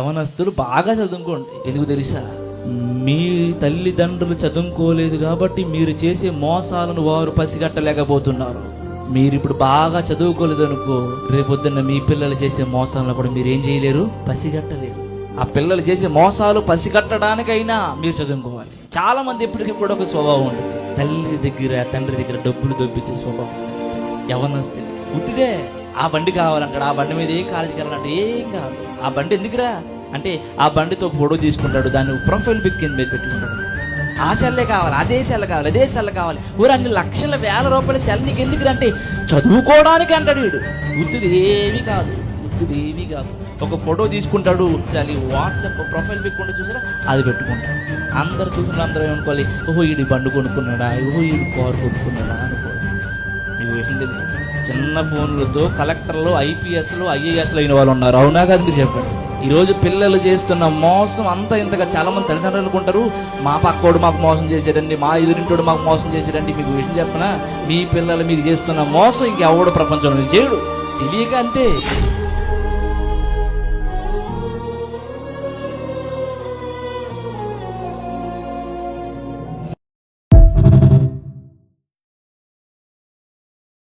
యవనస్తులు బాగా చదువుకోండి. ఎందుకు తెలుసా? మీ తల్లిదండ్రులు చదువుకోలేదు కాబట్టి మీరు చేసే మోసాలను వారు పసిగట్టలేకపోతున్నారు. మీరు ఇప్పుడు బాగా చదువుకోలేదు అనుకో రేపొద్దున్న మీ పిల్లలు చేసే మోసాలను కూడా మీరు ఏం చేయలేరు? పసిగట్టలేరు. ఆ పిల్లలు చేసే మోసాలు పసిగట్టడానికైనా మీరు చదువుకోవాలి. చాలా మంది ఇప్పటికీ కూడా ఒక స్వభావం ఉంటుంది. తల్లి దగ్గర తండ్రి దగ్గర డబ్బులు దొబ్బిసే స్వభావం. యవనస్తులు ఉట్టిదే. ఆ బండి కావాలంటాడు ఆ బండి మీద ఏ కాలేజీకి వెళ్ళాలంటే ఏం కాదు. ఆ బండి ఎందుకురా? అంటే ఆ బండితో ఫోటో తీసుకుంటాడు దాన్ని ప్రొఫైల్ పిక్ కింద మీద పెట్టుకుంటాడు. ఆ సెల్లే కావాలి అదే సెల్ కావాలి అదే సెల్ కావాలి. ఊరు అన్ని లక్షల వేల రూపాయల సెల్ నీకు ఎందుకు అంటే చదువుకోవడానికి అంటాడు వీడు. గుర్తుది ఏమీ కాదు గుర్తుది ఏమీ కాదు. ఒక ఫోటో తీసుకుంటాడు అది వాట్సాప్ ప్రొఫైల్ పిక్ ఉంటే చూసారా? అది పెట్టుకుంటాడు. అందరు చూసిన అందరూ ఏమనుకోవాలి? ఓహో ఈడు బండి కొనుక్కున్నాడా? ఓహో ఈడు కారు కొనుక్కున్నాడా అనుకోవాలి. మీకు విషయం తెలుసు? చిన్న ఫోన్లతో కలెక్టర్లు ఐపీఎస్లు ఐఏఎస్లు అయిన వాళ్ళు ఉన్నారు. అవునా కాదు మీరు చెప్పండి. ఈరోజు పిల్లలు చేస్తున్న మోసం అంతా ఇంతగా చాలా మంది తల్లిదండ్రులు అనుకుంటారు. మా పక్కోడు మాకు మోసం చేశాడండి మా ఎదురింటోడు మాకు మోసం చేశాడండి. మీకు విషయం చెప్పనా? మీ పిల్లలు మీరు చేస్తున్న మోసం ఇంకెవడు ప్రపంచంలో చేయడు. తెలియక అంతే.